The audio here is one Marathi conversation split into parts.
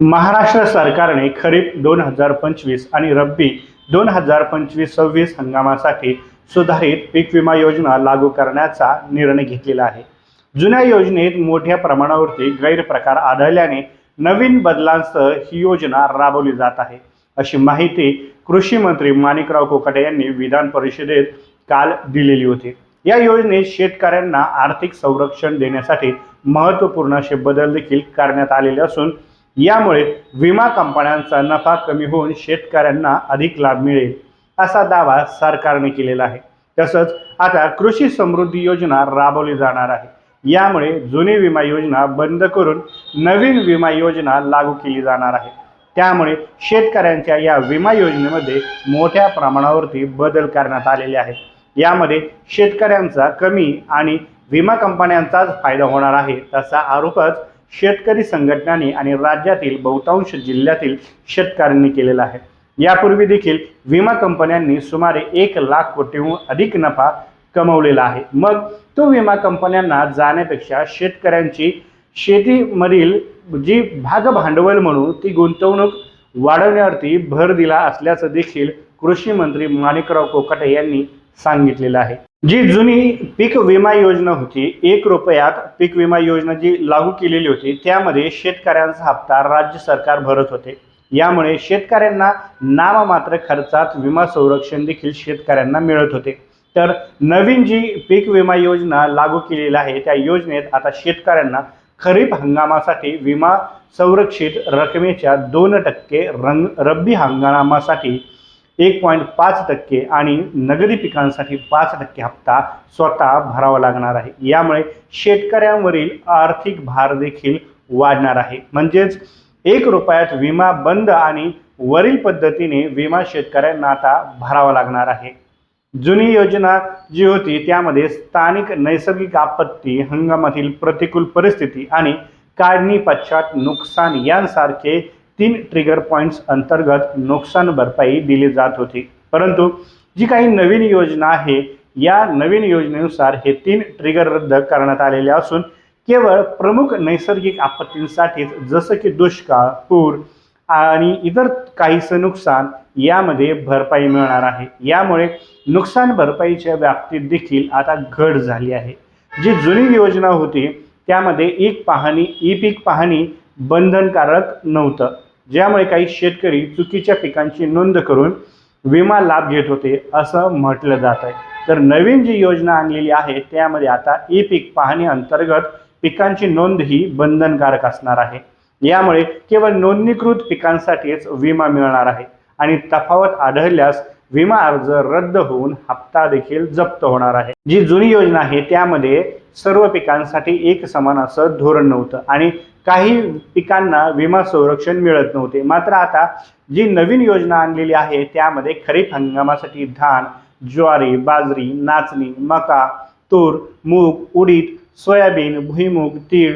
महाराष्ट्र सरकारने खरीप दोन हजार पंचवीस आणि रब्बी दोन हजार पंचवीस सव्वीस हंगामासाठी सुधारित पीक विमा योजना लागू करण्याचा निर्णय घेतलेला आहे. जुन्या योजनेत मोठ्या प्रमाणावरती गैरप्रकार आढळल्याने नवीन बदलांसह ही योजना राबवली जात आहे. अशी माहिती कृषी मंत्री माणिकराव कोकाटे यांनी विधान परिषदेत काल दिलेली होती. या योजनेत शेतकऱ्यांना आर्थिक संरक्षण देण्यासाठी महत्त्वपूर्ण असे बदल देखील करण्यात आलेले असून यामुळे विमा कंपन्यांचा नफा कमी होऊन शेतकऱ्यांना अधिक लाभ मिळेल असा दावा सरकारने केलेला आहे. तसंच आता कृषी समृद्धी योजना राबवली जाणार आहे. यामुळे जुनी विमा योजना बंद करून नवीन विमा योजना लागू केली जाणार आहे. त्यामुळे शेतकऱ्यांच्या या विमा योजनेमध्ये मोठ्या प्रमाणावरती बदल करण्यात आलेले आहेत. यामध्ये शेतकऱ्यांचा कमी आणि विमा कंपन्यांचाच फायदा होणार आहे असा आरोपच शेतकरी संघटनांनी आणि राज्यातील बहुतांश जिल्ह्यातील शेतकऱ्यांनी केलेला आहे. यापूर्वी देखील विमा कंपन्यांनी सुमारे एक लाख कोटीहून अधिक नफा कमवलेला आहे. मग तो विमा कंपन्यांना जाण्यापेक्षा शेतकऱ्यांची शेतीमधील जी भागभांडवल म्हणून ती गुंतवणूक वाढवण्यावरती भर दिला असल्याचं देखील कृषी मंत्री माणिकराव कोकाटे यांनी सांगितलेलं आहे. जी जुनी पीक विमा योजना होती एक रुपयात पीक विमा योजना जी लागू केलेली होती त्यामध्ये शेतकऱ्यांचा हप्ता राज्य सरकार भरत होते. यामुळे शेतकऱ्यांना नाममात्र खर्चात विमा संरक्षण देखील शेतकऱ्यांना मिळत होते. तर नवीन जी पीक विमा योजना लागू केलेली आहे त्या योजनेत आता शेतकऱ्यांना खरीप हंगामासाठी विमा संरक्षित रकमेच्या दोन टक्के रंग रब्बी हंगामासाठी एक पॉईंट पाच टक्के आणि नगदी पिकांसाठी पाच टक्के हप्ता स्वतः भरावा लागणार आहे. यामुळे शेतकऱ्यांवरील आर्थिक भार देखील वाढणार आहे. म्हणजेच एक रुपयात विमा बंद आणि वरील पद्धतीने विमा शेतकऱ्यांना आता भरावा लागणार आहे. जुनी योजना जी होती त्यामध्ये स्थानिक नैसर्गिक आपत्ती हंगामातील प्रतिकूल परिस्थिती आणि काढणी पश्चात नुकसान यांसारखे तीन ट्रिगर पॉईंट्स अंतर्गत नुकसान भरपाई दिली जात होती. परंतु जी काही नवीन योजना आहे या नवीन योजनेनुसार हे तीन ट्रिगर रद्द करण्यात आलेले असून केवळ प्रमुख नैसर्गिक आपत्तींसाठीच जसं की दुष्काळ पूर आणि इतर काहीसं नुकसान यामध्ये भरपाई मिळणार आहे. यामुळे नुकसान भरपाईच्या व्याप्तीत देखील आता घट झाली आहे. जी जुनी योजना होती त्यामध्ये एक पाहणी ई पीक पाहणी बंधनकारक नव्हतं. ज्यामुळे काही शेतकरी चुकीच्या पिकांची नोंद करून विमा लाभ घेत होते असं म्हटलं जात आहे. तर नवीन जी योजना आणलेली आहे त्यामध्ये आता ई पीक पाहणी अंतर्गत पिकांची नोंद ही बंधनकारक असणार आहे. यामुळे केवळ नोंदणीकृत पिकांसाठीच विमा मिळणार आहे आणि तफावत आढळल्यास विमा अर्ज रद्द होऊन हप्ता देखील जप्त होणार आहे. जी जुनी योजना आहे त्यामध्ये सर्व पिकांसाठी एक समान असं धोरण नव्हतं आणि काही पिकांना विमा संरक्षण मिळत नव्हते. मात्र आता जी नवीन योजना आणलेली आहे त्यामध्ये खरीप हंगामासाठी धान ज्वारी बाजरी नाचणी मका तूर मूग उडीद सोयाबीन भुईमूग तीळ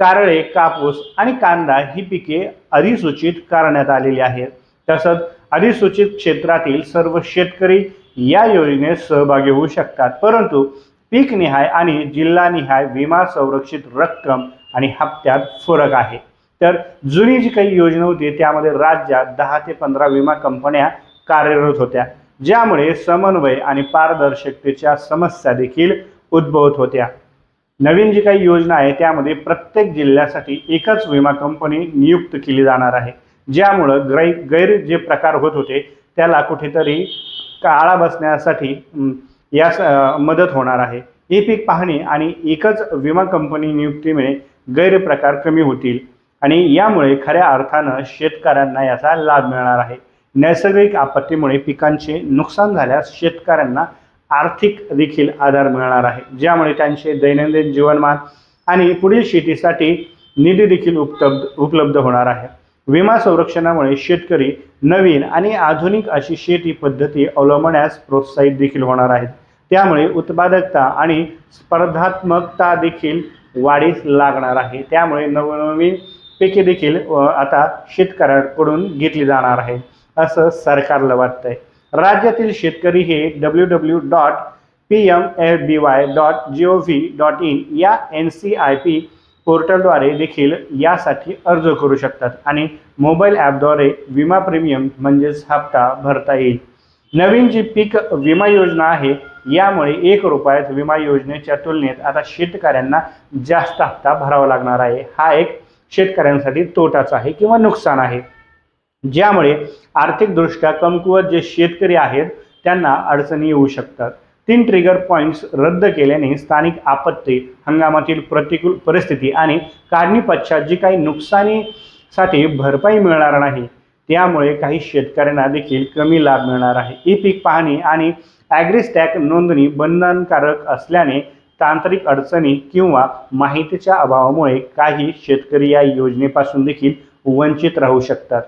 कारळे कापूस आणि कांदा ही पिके अधिसूचित करण्यात आलेली आहेत. तसंच अधिसूचित क्षेत्रातील सर्व शेतकरी या योजनेत सहभागी होऊ शकतात. परंतु पीक निहाय आणि जिल्हानिहाय विमा संरक्षित रक्कम आणि हप्त्यात फरक आहे. तर जुनी जी काही योजना होती त्यामध्ये राज्यात दहा ते पंधरा विमा कंपन्या कार्यरत होत्या ज्यामुळे समन्वय आणि पारदर्शकतेच्या समस्या देखील उद्भवत होत्या. नवीन जी काही योजना आहे त्यामध्ये प्रत्येक जिल्ह्यासाठी एकच विमा कंपनी नियुक्त केली जाणार आहे. ज्यामुळं ग्रै गैर जे प्रकार होत होते त्याला कुठेतरी काळा बसण्यासाठी यास मदत होणार आहे. ई पीक पाहणी आणि एकच विमा कंपनी नियुक्तीमुळे गैरप्रकार कमी होतील आणि यामुळे खऱ्या अर्थानं शेतकऱ्यांना याचा लाभ मिळणार आहे. नैसर्गिक आपत्तीमुळे पिकांचे नुकसान झाल्यास शेतकऱ्यांना आर्थिक देखील आधार मिळणार आहे. ज्यामुळे त्यांचे दैनंदिन जीवनमान आणि पुढील शेतीसाठी निधी देखील उपलब्ध उपलब्ध होणार आहे. विमा संरक्षणामुळे शेतकरी नवीन आणि आधुनिक अशी शेती पद्धती अवलंबण्यास प्रोत्साहित देखील होणार आहेत. त्यामुळे उत्पादकता आणि स्पर्धात्मकता देखील वाढीस लागणार आहे. त्यामुळे नवनवीन पिके देखील आता शेतकऱ्यांकडून घेतली जाणार आहे असं सरकारला वाटतंय. राज्यातील शेतकरी हे W W dot P M F B Y dot G O V dot in या एन सी आय पी पोर्टलद्वारे देखील यासाठी अर्ज करू शकतात आणि मोबाईल ॲपद्वारे विमा प्रीमियम म्हणजेच हप्ता भरता येईल. नवीन जी पीक विमा योजना आहे यामुळे एक रुपयात विमा योजनेच्या तुलनेत आता शेतकऱ्यांना जास्त हप्ता भरावा लागणार आहे. हा एक शेतकऱ्यांसाठी तोटाच आहे किंवा नुकसान आहे. ज्यामुळे आर्थिकदृष्ट्या कमकुवत जे शेतकरी आहेत त्यांना अडचणी येऊ शकतात. तीन ट्रिगर पॉईंट्स रद्द केल्याने स्थानिक आपत्ती हंगामातील प्रतिकूल परिस्थिती आणि काढणी पश्चात जी काही नुकसानीसाठी भरपाई मिळणार नाही त्यामुळे काही शेतकऱ्यांना देखील कमी लाभ मिळणार आहे. ई पीक पाहणी आणि ॲग्रिस्टॅक नोंदणी बंधनकारक असल्याने तांत्रिक अडचणी किंवा माहितीच्या अभावामुळे काही शेतकरी या योजनेपासून देखील वंचित राहू शकतात.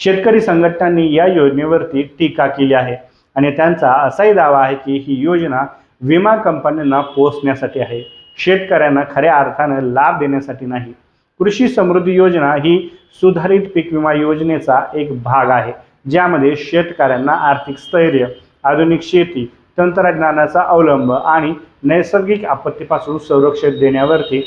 शेतकरी संघटनांनी या योजनेवरती टीका केली आहे. आणि त्यांचा असाही दावा आहे की ही योजना विमा कंपन्यांना पोचण्यासाठी आहे. शेतकऱ्यांना खऱ्या अर्थानं लाभ देण्यासाठी नाही. कृषी समृद्धी योजना ही सुधारित पीक विमा योजनेचा एक भाग आहे ज्यामध्ये शेतकऱ्यांना आर्थिक स्थैर्य आधुनिक शेती तंत्रज्ञानाचा अवलंब आणि नैसर्गिक आपत्तीपासून संरक्षण देण्यावरती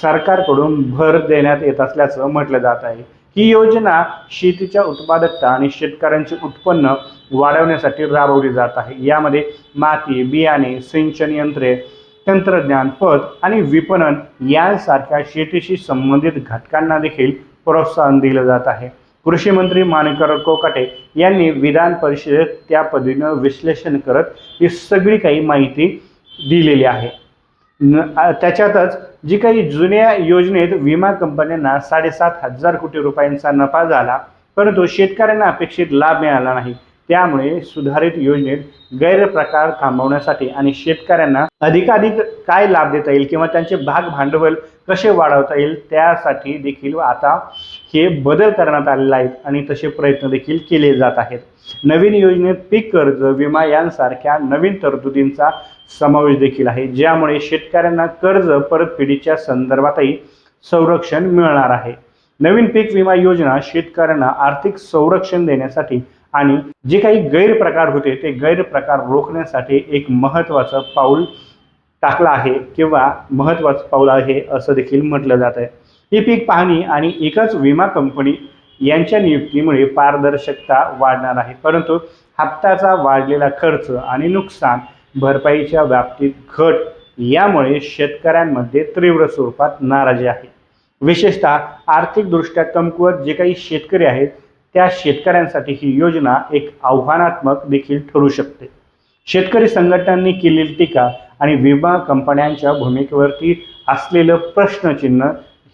सरकारकडून भर देण्यात येत असल्याचं म्हटलं जात आहे. ही योजना शेतीच्या उत्पादकता आणि शेतकऱ्यांचे उत्पन्न वाढवण्यासाठी राबवली जात आहे. यामध्ये माती बियाणे सिंचन यंत्रे तंत्रज्ञान पत आणि विपणन यांसारख्या शेतीशी संबंधित घटकांना देखील प्रोत्साहन दिलं जात आहे. कृषी मंत्री माणिकर कोकाटे यांनी विधान परिषदेत त्या पद्धतीनं विश्लेषण करत ही सगळी काही माहिती दिलेली आहे. त्याच्यातच जी काही जुन्या योजनेत विमा कंपन्यांना साडेसात हजार कोटी रुपयांचा नफा झाला परंतु शेतकऱ्यांना अपेक्षित लाभ मिळाला नाही. त्यामुळे सुधारित योजनेत गैरप्रकार थांबवण्यासाठी आणि शेतकऱ्यांना अधिकाधिक काय लाभ देता येईल किंवा त्यांचे भाग भांडवल कसे वाढवता येईल त्यासाठी देखील आता हे बदल करण्यात आलेले आहेत आणि तसे प्रयत्न देखील केले जात आहेत. नवीन योजनेत पीक कर्ज विमा यांसारख्या नवीन तरतुदींचा समावेश देखील आहे ज्यामुळे शेतकऱ्यांना कर्ज परतफेडीच्या संदर्भातही संरक्षण मिळणार आहे. नवीन पीक विमा योजना शेतकऱ्यांना आर्थिक संरक्षण देण्यासाठी आणि जे काही गैरप्रकार होते ते गैरप्रकार रोखण्यासाठी एक महत्त्वाचं पाऊल टाकलं आहे किंवा महत्त्वाचं पाऊल आहे असं देखील म्हटलं जात आहे. ही पीक पाहणी आणि एकच विमा कंपनी यांच्या नियुक्तीमुळे पारदर्शकता वाढणार आहे. परंतु हप्त्याचा वाढलेला खर्च आणि नुकसान भरपाईच्या बाबतीत घट यामुळे शेतकऱ्यांमध्ये तीव्र स्वरूपात नाराजी आहे. विशेषतः आर्थिकदृष्ट्या कमकुवत जे काही शेतकरी आहेत त्या शेतकऱ्यांसाठी ही योजना एक आव्हानात्मक देखील ठरू शकते. शेतकरी संघटनांनी केलेली टीका आणि विमा कंपन्यांच्या भूमिकेवरती असलेलं प्रश्नचिन्ह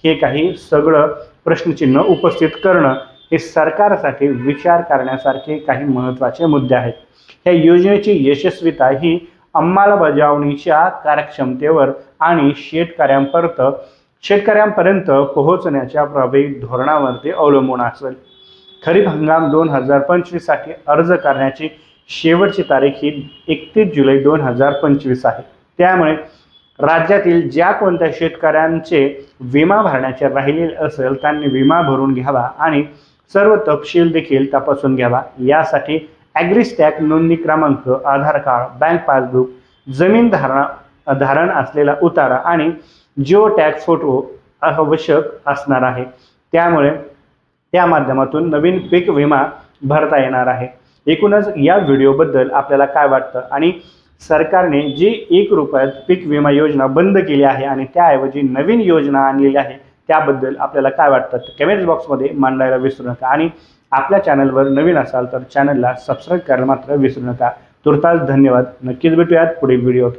हे काही सगळं प्रश्नचिन्ह उपस्थित करणं हे सरकारसाठी विचार करण्यासारखे काही महत्त्वाचे मुद्दे आहेत. या योजनेची यशस्वीता ही अंमलबजावणीच्या कार्यक्षमतेवर आणि शेतकऱ्यांपर्यंत शेतकऱ्यांपर्यंत पोहोचण्याच्या प्रभावी धोरणावरती अवलंबून असेल. खरीप हंगाम दोन हजार पंचवीससाठी अर्ज करण्याची शेवटची तारीख ही एकतीस जुलै दोन हजार पंचवीस आहे. त्यामुळे राज्यातील ज्या कोणत्या शेतकऱ्यांचे विमा भरण्याचे राहिलेले असेल त्यांनी विमा भरून घ्यावा आणि सर्व तपशील देखील तपासून घ्यावा. यासाठी ॲग्रीस्टॅक नोंदणी क्रमांक आधार कार्ड बँक पासबुक जमीन धारणा धारण असलेला उतारा आणि जिओ टॅग फोटो आवश्यक असणार आहे. त्यामुळे त्या माध्यमातून नवीन पीक विमा भरता येणार आहे. एकूणच या व्हिडिओबद्दल आपल्याला काय वाटतं आणि सरकारने जी एक रुपयात पीक विमा योजना बंद केली आहे आणि त्याऐवजी नवीन योजना आणलेली आहे त्याबद्दल आपल्याला काय वाटतं? कमेंट बॉक्समध्ये मांडायला विसरू नका. आणि आपल्या चॅनलवर नवीन असाल तर चॅनलला सबस्क्राईब करायला मात्र विसरू नका. तुर्तास धन्यवाद. नक्कीच भेटूयात पुढील व्हिडिओत